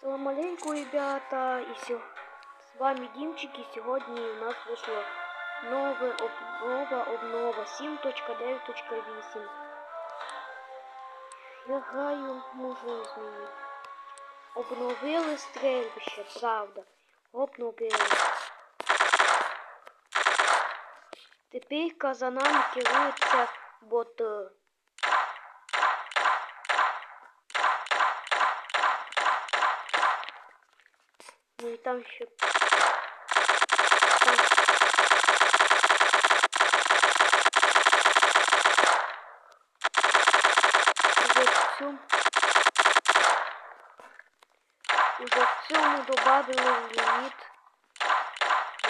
Салам алейкум, ребята! И сё- с вами Димчик, и сегодня у нас вышло новая обнова, обнова 7.9.8. Я граю, можу змінити. Обновили стрельбище, правда. Обновили. Тепер казанами керуються боти. І там ще. Там... Уже в цьому. Уже в цьому добавили ліміт.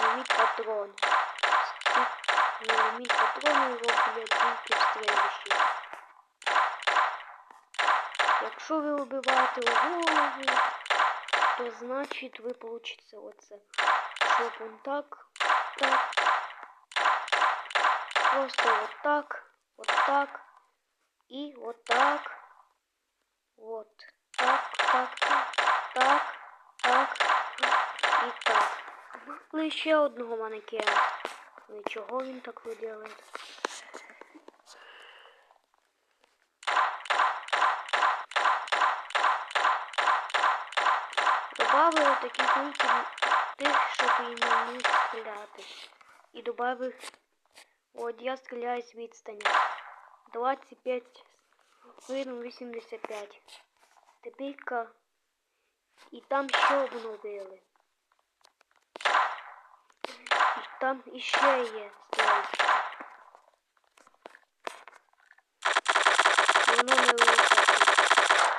Ліміт патрон. Ліміт патрону роблять тільки в стрельбищі. Якщо ви вибиваєте у голову, то значить ви получите оце. Щоб он так, так. Просто вот так, вот так. І вот так. Вот. Так, так, так, так, так. І так. Ну і ще одного манекена. Ну і чого він так виділить? Добавили такі кульки тих, щоб і на них стріляти. І добавив. От я стріляю з відстані. 25 хвилин 85. Тепер і там ще обновили. І там іще є стрільчики. Воно не висохне.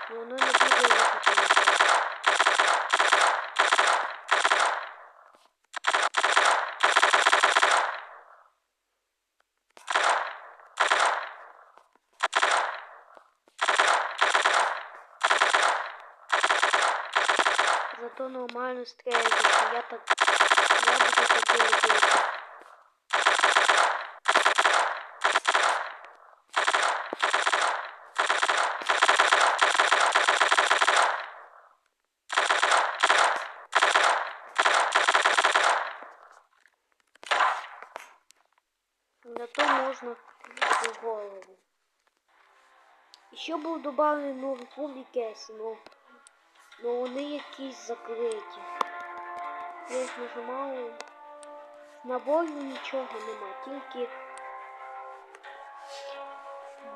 Воно Зато нормально стрельбище. Я так... Я буду таке робити. В голову. Ще був добавлений новий публікеси, но, но вони якісь закриті. Я їх нажимаю. Набою нічого нема, тільки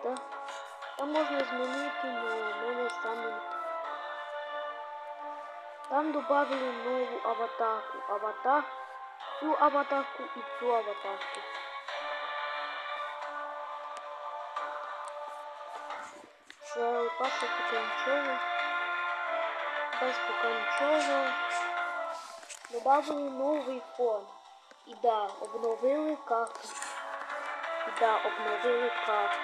да. Там можна змінити, але в мене саме. Там добавили нову аватарку. Аватар, цю аватарку і цю аватарку. Це пашу поки нічого. Без поки нічого. Добавили новий фон. І да, обновили карту. І да, обновили карту.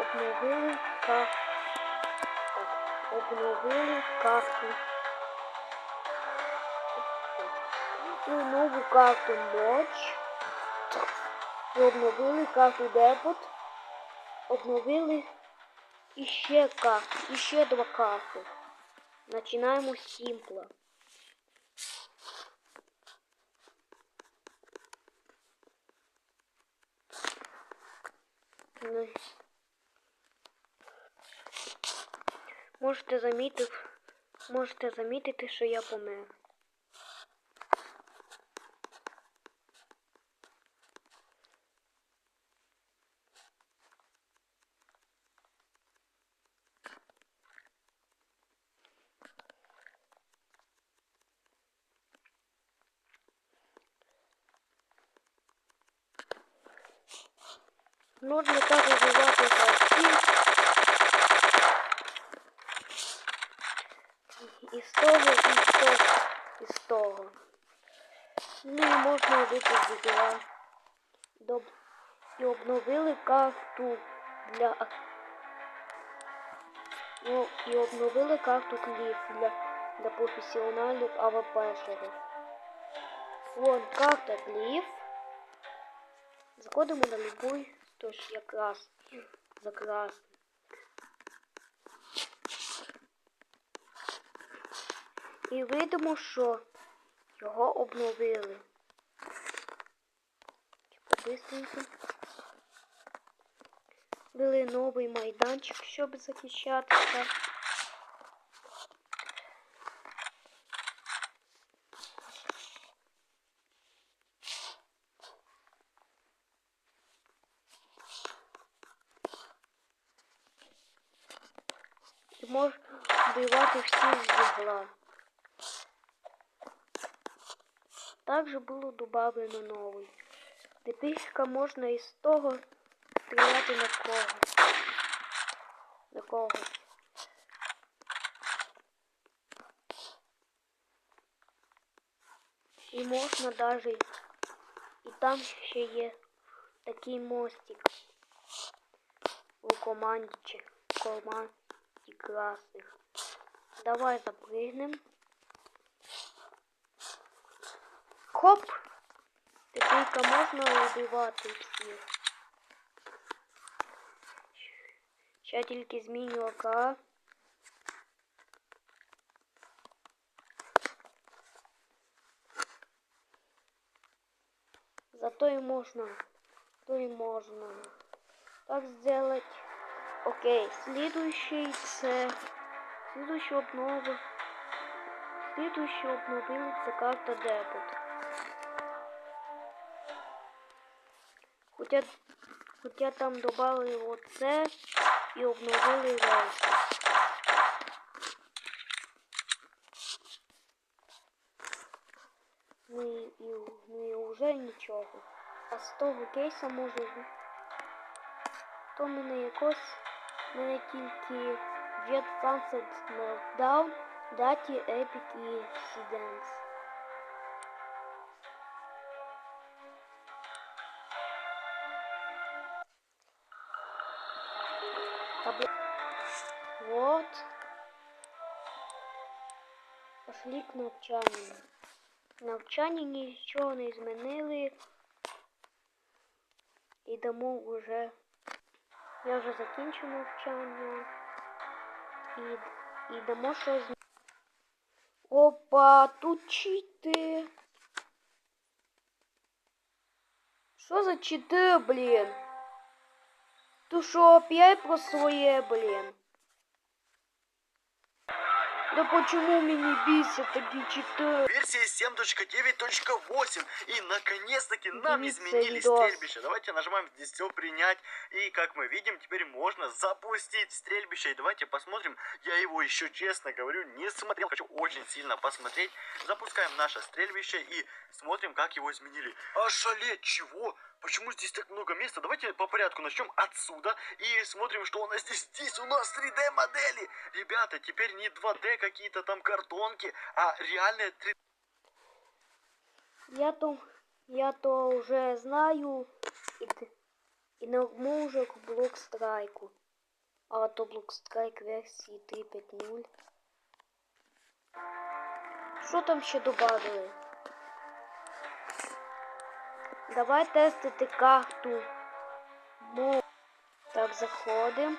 Обновили карту. Так, обновили карту. І нову карту Ноч. І обновили карту Депот. Обновили іще карту, іще два карти. Начинаємо з симпла. Ну, Можете замітити, можете замітити, що я помер. Нужно так розвивати гравців. І з того, і з того, і з того. Ну і можна робити відео. Доб... І обновили карту для... Ну, і обновили карту кліп для, для професіональних АВПшерів. Вон карта кліп. Заходимо на любой, Тож якраз за красне. І видимо, що його обновили. Побистренько. Вели новий майданчик, щоб захищатися. Можна вбивати всіх з ігла. Також було добавлено новий. Тепер можна із того стріляти на когось. На когось. І можна навіть і там ще є такий мостик у команді чи команді красних. Давай запрыгнем. Хоп! Тепер можна убивати всіх. Ще тільки зміню АК. Зато и можно, то и можно так сделать. Окей, следующий це следующий обнова. Следующий обновили це карта Депот. Хоча, хоча там додали оце і обновили рейси. Ну і, і, ну і вже нічого. А з того кейса може то мене якось мене тільки Jet Sunset Meltdown, Даті, Epic і Seedance. Вот. Пошли к навчанню. Навчання нічого не змінили. Ідемо вже. Я вже закінчу навчання. І йдемо щось. Опа, тут чити. Що за чити, блін? Ту що опять про своє, блин? Да почему меня бесит такие читы? Версия 7.9.8 и наконец-таки нам изменили стрельбище. Давайте нажимаем здесь все принять. И как мы видим, теперь можно запустить стрельбище. И давайте посмотрим. Я его еще честно говорю не смотрел. Хочу очень сильно посмотреть. Запускаем наше стрельбище и смотрим, как его изменили. Ошалеть, чего? Почему здесь так много места? Давайте по порядку начнем отсюда и смотрим, что у нас здесь. Здесь у нас 3D модели. Ребята, теперь не 2D какие-то там картонки, а реальные 3D. Я то, я то уже знаю і, т- і нажму вже к блок страйку. А то блок страйк версії 3.5.0. Що там ще добавили? Давай тестити карту. Мо. Так, заходимо.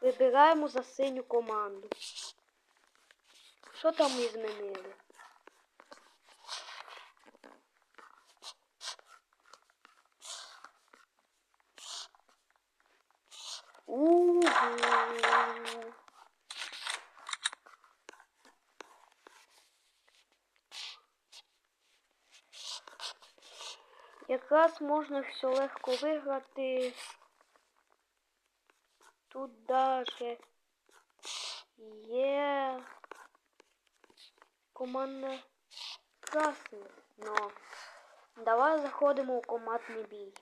Вибираємо за синю команду. Що там ми змінили? Угу. Якраз можна все легко виграти. Тут даже є команда красних. Но давай заходимо у командний бій.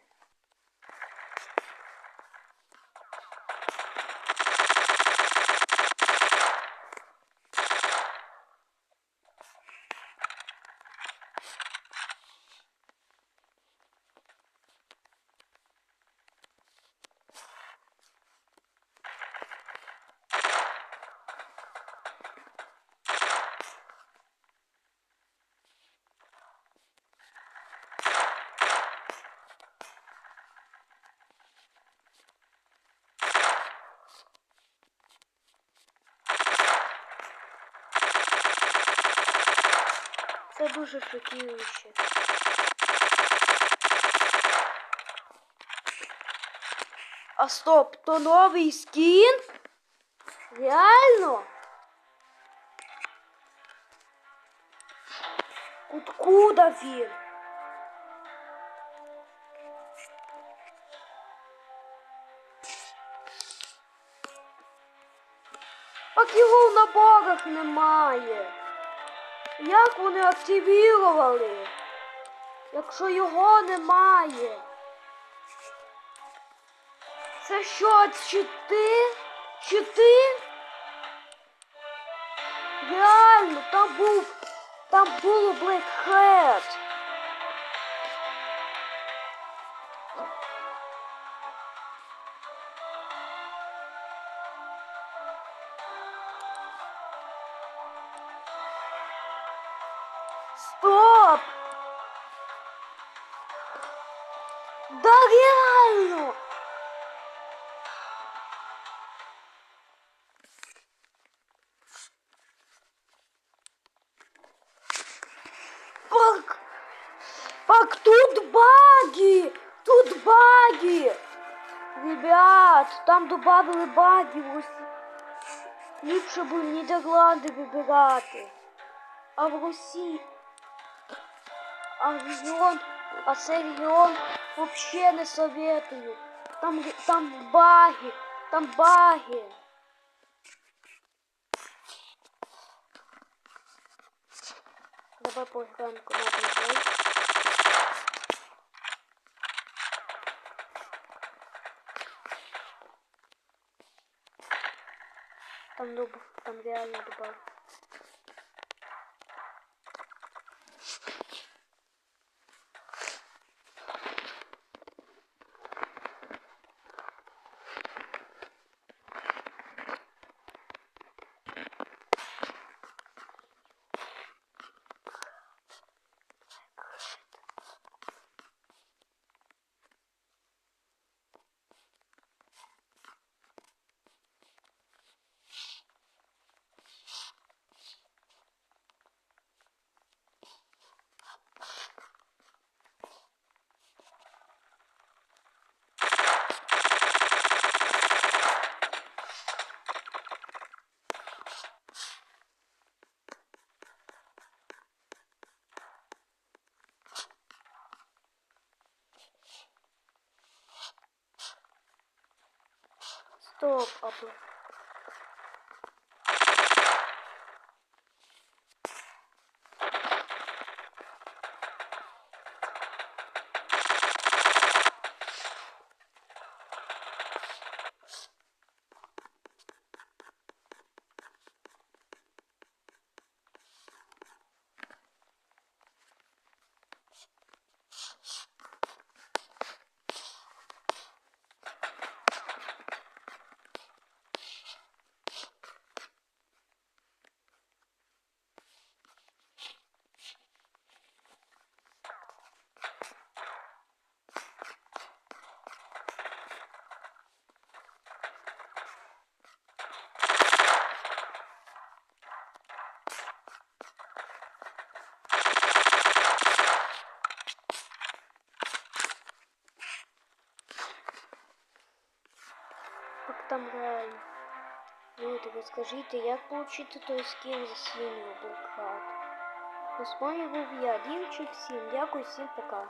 Це дуже шокуюче. А стоп, то новий скін? Реально? Откуда він? Так його в наборах немає. Як вони активірували? Якщо його немає. Це що, чити? Чити? Реально, там був. Там було Black Hat. Стоп! Да реально! Пак! Пак, тут баги! Тут баги! Ребят, там добавили баги Росії. Ліпше б в Нідерланди вибирати. А в Росії. А регіон, а цей регіон вообще не советую. Там, там баги, там баги. Давай поиграем бой. Там дуб, там реально дубал. Стоп, апл. Как там реально? Розкажіть, як отримати той скін за Блокхат? Ну, з вами був я, Дімчик, всім дякую, всім пока.